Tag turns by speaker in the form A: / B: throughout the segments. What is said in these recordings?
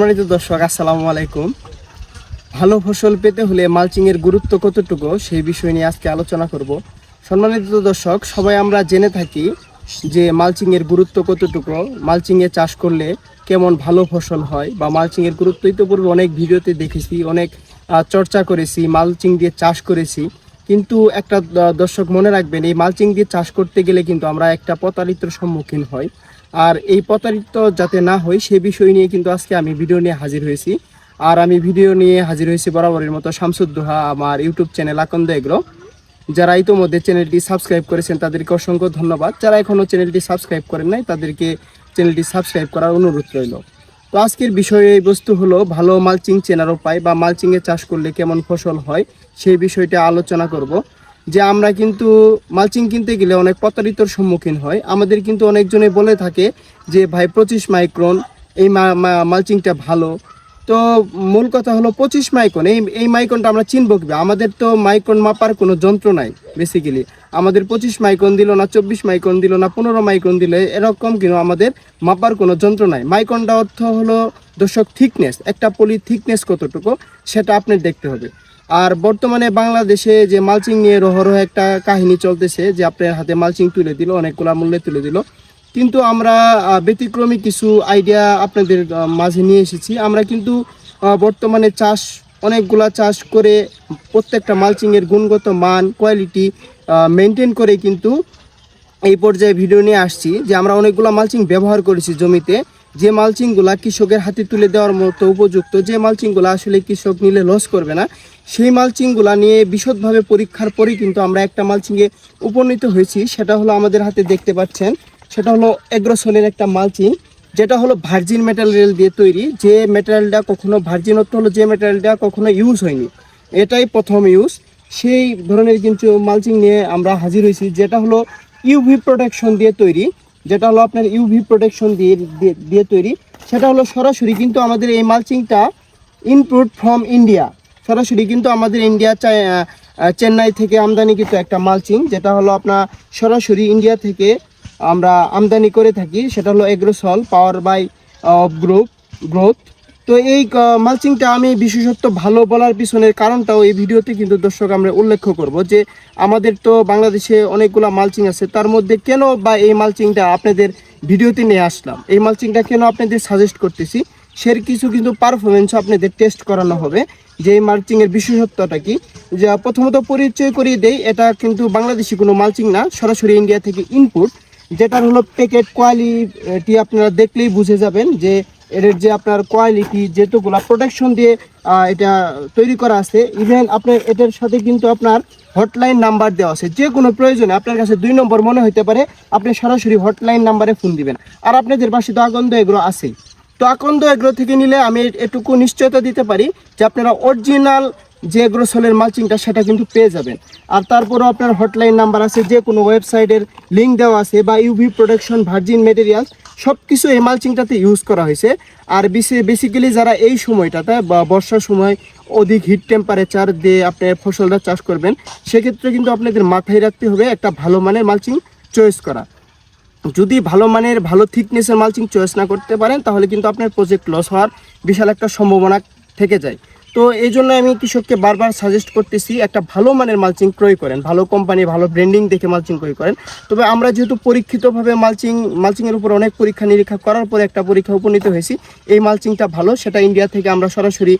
A: সম্মানিত দর্শক, আসসালামু আলাইকুম। ভালো ফসল পেতে হলে মালচিংয়ের গুরুত্ব কতটুকু সেই বিষয় নিয়ে আজকে আলোচনা করব। সম্মানিত দর্শক, সবাই আমরা জেনে থাকি যে মালচিংয়ের গুরুত্ব কতটুকু, মালচিংয়ে চাষ করলে কেমন ভালো ফসল হয় বা মালচিংয়ের গুরুত্ব ইতিপূর্বে অনেক ভিডিওতে দেখেছি, অনেক চর্চা করেছি, মালচিং দিয়ে চাষ করেছি। কিন্তু একটা দর্শক মনে রাখবেন, এই মালচিং দিয়ে চাষ করতে গেলে কিন্তু আমরা একটা প্রতারিতর সম্মুখীন হই। আর এই প্রতারিত যাতে না হয় সে বিষয় নিয়ে কিন্তু আজকে আমি ভিডিও নিয়ে হাজির হয়েছি। আর আমি ভিডিও নিয়ে হাজির হয়েছি বরাবরের মতো শামসুদ্দোহা আমার ইউটিউব চ্যানেল আকন্দ এগ্রো। যারা ইতোমধ্যে চ্যানেলটি সাবস্ক্রাইব করেছেন, তাদেরকে অসংখ্য ধন্যবাদ। যারা এখনও চ্যানেলটি সাবস্ক্রাইব করেন নাই, তাদেরকে চ্যানেলটি সাবস্ক্রাইব করার অনুরোধ রইল। তো আজকের বিষয়ে বস্তু হলো, ভালো মালচিং চেনার উপায় বা মালচিংয়ে চাষ করলে কেমন ফসল হয়, সেই বিষয়টা আলোচনা করব। যে আমরা কিন্তু মালচিং কিনতে গেলে অনেক প্রতারিতর সম্মুখীন হয়। আমাদের কিন্তু অনেকজনে বলে থাকে যে, ভাই, পঁচিশ মাইক্রন, এই মালচিংটা ভালো। তো মূল কথা হলো পঁচিশ মাইক্রন, এই এই মাইক্রনটা আমরা চিনব কীভাবে? আমাদের তো মাইক্রন মাপার কোনো যন্ত্র নাই বেসিক্যালি আমাদের পঁচিশ মাইক্রন দিল না, চব্বিশ মাইক্রন দিল না, পনেরো মাইক্রন দিলে এরকম কিন্তু আমাদের মাপার কোনো যন্ত্র নাই। মাইক্রনটা অর্থ হলো দর্শক থিকনেস একটা পলি থিকনেস কতটুকু, সেটা আপনার দেখতে হবে। আর বর্তমানে বাংলাদেশে যে মালচিং নিয়ে রহরহ একটা কাহিনী চলতেছে, যে আপনার হাতে মালচিং তুলে দিল, অনেকগুলা মূল্যে তুলে দিল। কিন্তু আমরা ব্যতিক্রমী কিছু আইডিয়া আপনাদের মাঝে নিয়ে এসেছি। আমরা কিন্তু বর্তমানে চাষ, অনেকগুলা চাষ করে প্রত্যেকটা মালচিংয়ের গুণগত মান কোয়ালিটি মেনটেন করে কিন্তু এই পর্যায়ে ভিডিও নিয়ে আসছি, যে আমরা অনেকগুলো মালচিং ব্যবহার করেছি জমিতে। যে মালচিংগুলা কৃষকের হাতে তুলে দেওয়ার মতো উপযুক্ত, যে মালচিংগুলা আসলে কৃষক নিলে লস করবে না, সেই মালচিংগুলা নিয়ে বিশদভাবে পরীক্ষার পরেই কিন্তু আমরা একটা মালচিংয়ে উপনীত হয়েছি। সেটা হলো আমাদের হাতে দেখতে পাচ্ছেন, সেটা হলো এগ্রোসোলের একটা মালচিং, যেটা হলো ভার্জিন ম্যাটেরিয়াল দিয়ে তৈরি। যে ম্যাটেরিয়ালটা কখনো ভার্জিন অর্থ হলো যে ম্যাটেরিয়ালটা কখনো ইউজ হয়নি, এটাই প্রথম ইউজ সেই ধরনের কিন্তু মালচিং নিয়ে আমরা হাজির হয়েছি, যেটা হলো ইউভি প্রোটেকশন দিয়ে তৈরি। যেটা হলো আপনার ইউভি প্রোটেকশন দিয়ে, দিয়ে- তৈরি। সেটা হলো সরাসরি কিন্তু আমাদের এই মালচিংটা ইনপুট ফ্রম ইন্ডিয়া সরাসরি কিন্তু আমাদের ইন্ডিয়া চেন্নাই থেকে আমদানি কিন্তু একটা মালচিং যেটা হলো আপনার সরাসরি ইন্ডিয়া থেকে আমরা আমদানি করে থাকি। সেটা হলো Agrosol power by group growth তো এই মালচিংটা আমি বিশেষত্ব ভালো বলার পিছনের কারণটাও এই ভিডিওতে কিন্তু দর্শক আমরা উল্লেখ করব যে আমাদের তো বাংলাদেশে অনেকগুলা মালচিং আছে, তার মধ্যে কেন বা এই মালচিংটা আপনাদের ভিডিওতে নিয়ে আসলাম? এই মালচিংটা কেন আপনাদের সাজেস্ট করতেছি? সের কিছু কিন্তু পারফরমেন্স আপনাদের টেস্ট করানো হবে যে এই মালচিংয়ের বিশেষত্বটা কি? যে প্রথমত পরিচয় করিয়ে দেই, এটা কিন্তু বাংলাদেশি কোনো মালচিং না, সরাসরি ইন্ডিয়া থেকে ইনপুট যেটার হলো প্যাকেট কোয়ালিটি আপনারা দেখলেই বুঝে যাবেন যে এর যে আপনার কোয়ালিটি যেটুকুলা প্রোটেকশন দিয়ে এটা তৈরি করা আছে ইভেন আপনার এটার সাথে কিন্তু আপনার হটলাইন নাম্বার দেওয়া আছে। যে কোনো প্রয়োজনে আপনার কাছে দুই নম্বর মনে হতে পারে, আপনি সরাসরি হটলাইন নাম্বারে ফোন দিবেন। আর আপনাদের পাশে তো আগন্দ এগুলো আছেই। তো আকন্দ এগ্রো থেকে নিলে আমি এটুকু নিশ্চয়তা দিতে পারি যে আপনারা অরিজিনাল যে এগ্রোসলের মালচিংটা সেটা কিন্তু পেয়ে যাবেন। আর তারপরও আপনার হটলাইন নাম্বার আছে, যে কোনো ওয়েবসাইটের লিঙ্ক দেওয়া আছে বা ইউভি প্রোটেকশন ভার্জিন মেটেরিয়ালস সব কিছু এই মালচিংটাতে ইউজ করা হয়েছে। আর বেসিক্যালি যারা এই সময়টাতে বা বর্ষার সময় অধিক হিট টেম্পারেচার দিয়ে আপনি ফসলটা চাষ করবেন, সেক্ষেত্রে কিন্তু আপনাদের মাথায় রাখতে হবে একটা ভালো মানের মালচিং চয়েস করা। যদি ভালো মানের, ভালো থিকনেসের মালচিং চয়েস না করতে পারেন, তাহলে কিন্তু আপনার প্রজেক্ট লস হওয়ার বিশাল একটা সম্ভাবনা থেকে যায়। তো এই জন্য আমি কৃষককে বারবার সাজেস্ট করতেছি, একটা ভালো মানের মালচিং ক্রয় করেন। ভালো কোম্পানি ভালো ব্র্যান্ডিং দেখে মালচিং ক্রয় করেন। তবে আমরা যেহেতু পরীক্ষিতভাবে মালচিং মালচিংয়ের উপর অনেক পরীক্ষা নিরীক্ষা করার পরে একটা পরীক্ষা উপনীত হয়েছি। এই মালচিংটা ভালো, সেটা ইন্ডিয়া থেকে আমরা সরাসরি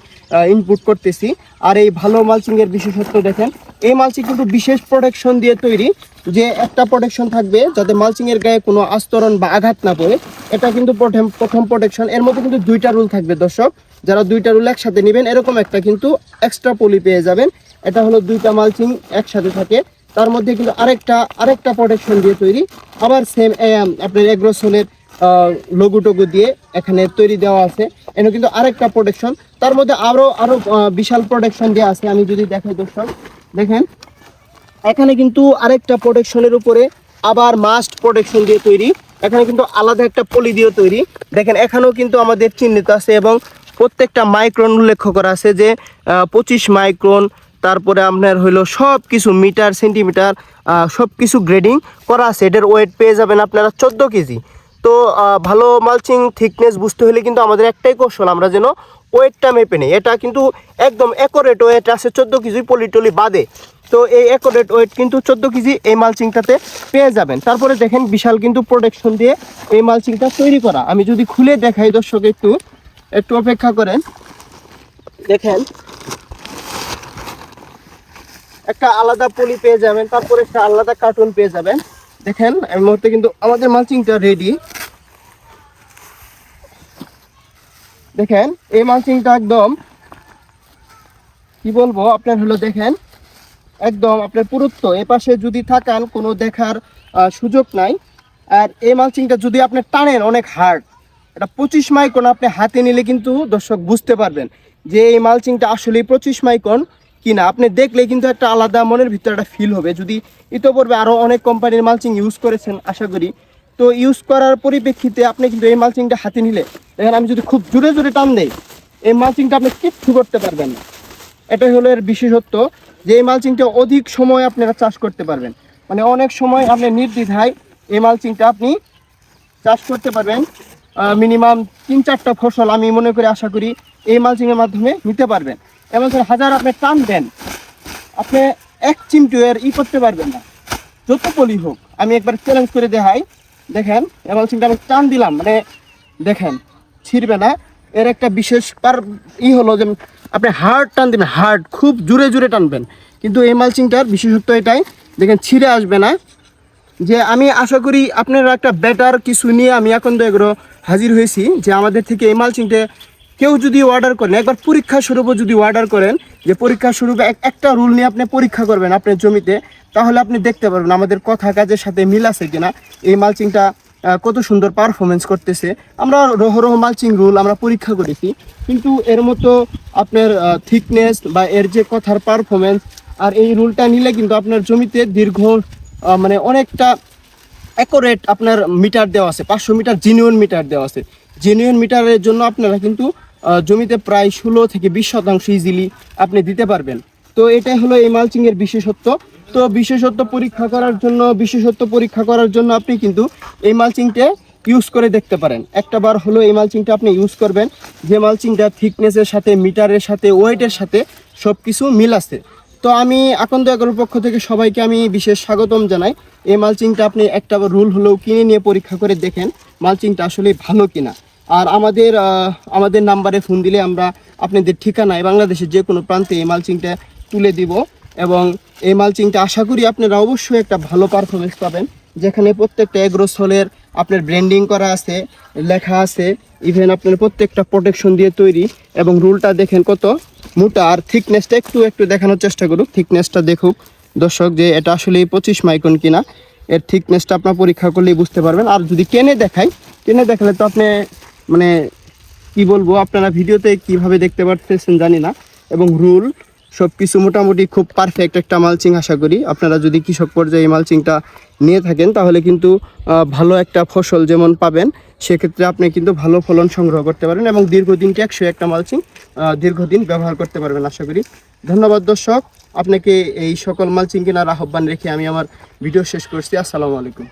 A: ইনপুট করতেছি। আর এই ভালো মালচিংয়ের বিশেষত্ব দেখেন এই মালচিং কিন্তু বিশেষ প্রোটেকশন দিয়ে তৈরি যে একটা প্রোটেকশন থাকবে যাতে মালচিংয়ের গায়ে কোনো আস্তরণ বা আঘাত না পড়ে। এটা কিন্তু প্রথম প্রথম প্রোটেকশন এর মধ্যে কিন্তু দুইটা রুল থাকবে দর্শক। যারা দুইটা রুল একসাথে নেবেন এরকম একটা কিন্তু এক্সট্রা পলি পেয়ে যাবেন। এটা হলো দুইটা মালচিং একসাথে থাকে। তার মধ্যে কিন্তু আরেকটা আরেকটা প্রোটেকশন দিয়ে তৈরি। আবার সেম আপনার এগ্রোসোলের লোগো টোগো দিয়ে এখানে তৈরি দেওয়া আছে। এখানে কিন্তু আরেকটা প্রোটেকশন তার মধ্যে আরও আরও আহ, বিশাল প্রোটেকশন দেওয়া আছে। আমি যদি দেখাই দর্শক। দেখেন। এখানে কিন্তু আরেকটা প্রোটেকশনের উপরে আবার মাস্ট প্রোটেকশন দিয়ে তৈরি। এখানে কিন্তু আলাদা একটা পলি দিয়ে তৈরি। দেখেন, এখানেও কিন্তু আমাদের চিহ্নিত আছে এবং প্রত্যেকটা মাইক্রন উল্লেখ করা আছে যে পঁচিশ মাইক্রন তারপরে আপনার হইল সব কিছু মিটার সেন্টিমিটার সব কিছু গ্রেডিং করা আছে। এটার ওয়েট পেয়ে যাবেন আপনারা চোদ্দ কেজি। তো ভালো মালচিং থিকনেস বুঝতে হলে কিন্তু আমাদের একটাই কৌশল, আমরা যেন ওয়েটটা মেপে নেই। এটা কিন্তু একদম অ্যাকোরেট ওয়েট আছে, চোদ্দ কেজি পলিটলি বাদে। তো এই অ্যাকোরেট ওয়েট কিন্তু চোদ্দ কেজি এই মালচিংটাতে পেয়ে যাবেন। তারপরে দেখেন বিশাল কিন্তু প্রোটেকশন দিয়ে এই মালচিংটা তৈরি করা। আমি যদি খুলে দেখাই দর্শক একটু একটু অপেক্ষা করেন। দেখেন, একটা আলাদা পলি পেয়ে যাবেন, তারপরে একটা আলাদা কার্টুন পেয়ে যাবেন। দেখেন, এই মুহূর্তে কিন্তু আমাদের মালচিংটা রেডি দেখেন, এই মালচিংটা একদম, কি বলব, আপনার হলো দেখেন, একদম আপনার পুরুত্ব। এ পাশে যদি থাকান, কোনো দেখার সুযোগ নাই। আর এই মালচিংটা যদি আপনি টানেন, অনেক হার্ড এটা পঁচিশ মাইকন আপনি হাতে নিলে কিন্তু দর্শক বুঝতে পারবেন যে এই মালচিংটা আসলে পঁচিশ মাইকন কিনা। আপনি দেখলে কিন্তু একটা আলাদা মনের ভিতরে একটা ফিল হবে। যদি ইতোপূর্বে আরও অনেক কোম্পানির মালচিং ইউজ করেছেন, আশা করি তো ইউজ করার পরিপ্রেক্ষিতে আপনি কিন্তু এই মালচিংটা হাতে নিলে দেখেন আমি যদি খুব জোরে জোরে টান দেই, এই মালচিংটা আপনি কিচ্ছু করতে পারবেন না। এটাই হলো এর বিশেষত্ব যে এই মালচিংটা অধিক সময় আপনারা চাষ করতে পারবেন। মানে অনেক সময় আপনি নির্দ্বিধায় এই মালচিংটা আপনি চাষ করতে পারবেন। মিনিমাম তিন চারটা ফসল আমি মনে করি আশা করি এই মালচিংয়ের মাধ্যমে নিতে পারবেন। এবং হাজার আপনি টান দেন, আপনি এক চিমটু এর ই করতে পারবেন না। যত পলি হোক, আমি একবার চ্যালেঞ্জ করে দেখাই। দেখেন এই মালচিংটা আমি টান দিলাম মানে দেখেন, ছিঁড়বে না। এর একটা বিশেষ পার ই হলো যে আপনি হার্ড টান দিবেন হার্ড খুব জোরে জোরে টানবেন। কিন্তু এই মালচিংটার বিশেষত্ব এটাই, দেখেন ছিঁড়ে আসবে না। যে আমি আশা করি আপনারা একটা বেটার কিছু নিয়ে আমি এখন তো এগুলো হাজির হয়েছি যে আমাদের থেকে এই মালচিংটা কেউ যদি অর্ডার করেন, একবার পরীক্ষা স্বরূপও যদি অর্ডার করেন, যে পরীক্ষা স্বরূপে একটা রুল নিয়ে আপনি পরীক্ষা করবেন আপনার জমিতে, তাহলে আপনি দেখতে পারবেন আমাদের কথা কাজের সাথে মিল আছে কিনা। এই মালচিংটা কত সুন্দর পারফরমেন্স করতেছে। আমরা রহ রহ মালচিং রুল আমরা পরীক্ষা করেছি, কিন্তু এর মতো আপনার থিকনেস বা এর যে কথার পারফরমেন্স আর এই রুলটা নিলে কিন্তু আপনার জমিতে দীর্ঘ মানে অনেকটা অ্যাকোরেট আপনার মিটার দেওয়া আছে, পাঁচশো মিটার জেনুইন মিটার দেওয়া আছে। জেনুইন মিটারের জন্য আপনারা কিন্তু জমিতে প্রায় ষোলো থেকে বিশ শতাংশ ইজিলি আপনি দিতে পারবেন। তো এটাই হলো এই মালচিং এর বিশেষত্ব। তো বিশেষত্ব পরীক্ষা করার জন্য, বিশেষত্ব পরীক্ষা করার জন্য আপনি কিন্তু এই মালচিংটা ইউজ করে দেখতে পারেন। একটা বার হলো এই মালচিংটা আপনি ইউজ করবেন। যে মালচিংটা থিকনেসের সাথে মিটারের সাথে ওয়েটের সাথে সব কিছু মিল আছে। তো আমি আকন্দ এগারোর পক্ষ থেকে সবাইকে আমি বিশেষ স্বাগতম জানাই। এই মালচিংটা আপনি একটা রুল হলেও কিনে নিয়ে পরীক্ষা করে দেখেন মালচিংটা আসলে ভালো কিনা। আর আমাদের আমাদের নাম্বারে ফোন দিলে আমরা আপনাদের ঠিকানায় বাংলাদেশের যে কোনো প্রান্তে এই মালচিংটা তুলে দিব। এবং এই মালচিংটা আশা করি আপনারা অবশ্যই একটা ভালো পারফরমেন্স পাবেন। যেখানে প্রত্যেকটা এগ্রোসলের আপনার ব্র্যান্ডিং করা আছে, লেখা আছে ইভেন আপনার প্রত্যেকটা প্রোটেকশন দিয়ে তৈরি। এবং রুলটা দেখেন কত মোটা আর থিকনেসটা একটু একটু দেখানোর চেষ্টা করুক। থিকনেসটা দেখুক। দর্শক, যে এটা আসলে পঁচিশ মাইকন কিনা, এর থিকনেসটা আপনার পরীক্ষা করলেই বুঝতে পারবেন। আর যদি কেনে দেখাই কেনে দেখালে তো আপনি মানে কি বলব, আপনারা ভিডিওতে কীভাবে দেখতে পারতেছেন জানি না। এবং রুল সব কিছু মোটামুটি খুব পারফেক্ট একটা মালচিং আশা করি। আপনারা যদি কৃষক পর্যায়ে এই মালচিংটা নিয়ে থাকেন, তাহলে কিন্তু ভালো একটা ফসল যেমন পাবেন, সেক্ষেত্রে আপনি কিন্তু ভালো ফলন সংগ্রহ করতে পারেন এবং দীর্ঘদিন টেকসই একটা মালচিং দীর্ঘদিন ব্যবহার করতে পারবেন আশা করি। ধন্যবাদ দর্শক, আপনাকে এই সকল মালচিং কেনার আহ্বান রেখে আমি আমার ভিডিও শেষ করছি। আসসালামু আলাইকুম।